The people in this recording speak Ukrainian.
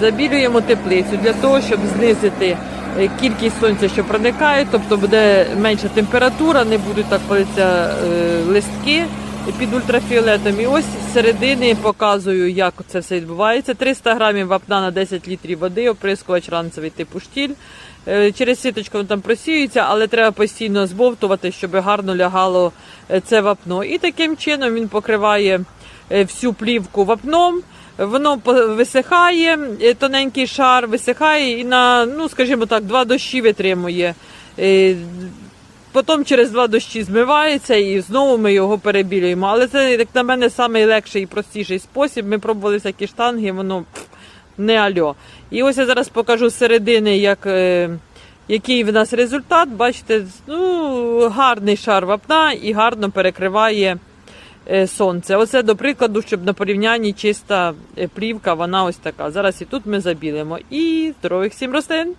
Забілюємо теплицю для того, щоб знизити е, кількість сонця, що проникає, тобто буде менша температура, не будуть так палитися е, листки під ультрафіолетом. І ось з середини показую, як це все відбувається. 300 грамів вапна на 10 літрів води, оприскувач ранцевий типу штіль. Е, Через сіточку воно там просіюється, але треба постійно збовтувати, щоб гарно лягало це вапно. І таким чином він покриває всю плівку вапном. Воно висихає, е, тоненький шар висихає і на, ну скажімо так, два дощі витримує. Е, Потім через два дощі змивається і знову ми його перебілюємо. Але це, як на мене, найлегший і простіший спосіб. Ми пробували всякі штанги, воно не альо. І ось я зараз покажу з середини, як, е, який в нас результат. Бачите, ну, гарний шар вапна і гарно перекриває сонце. Оце до прикладу, щоб на порівнянні чиста е, плівка, вона ось така. Зараз і тут ми забілимо. І здорових всім рослин!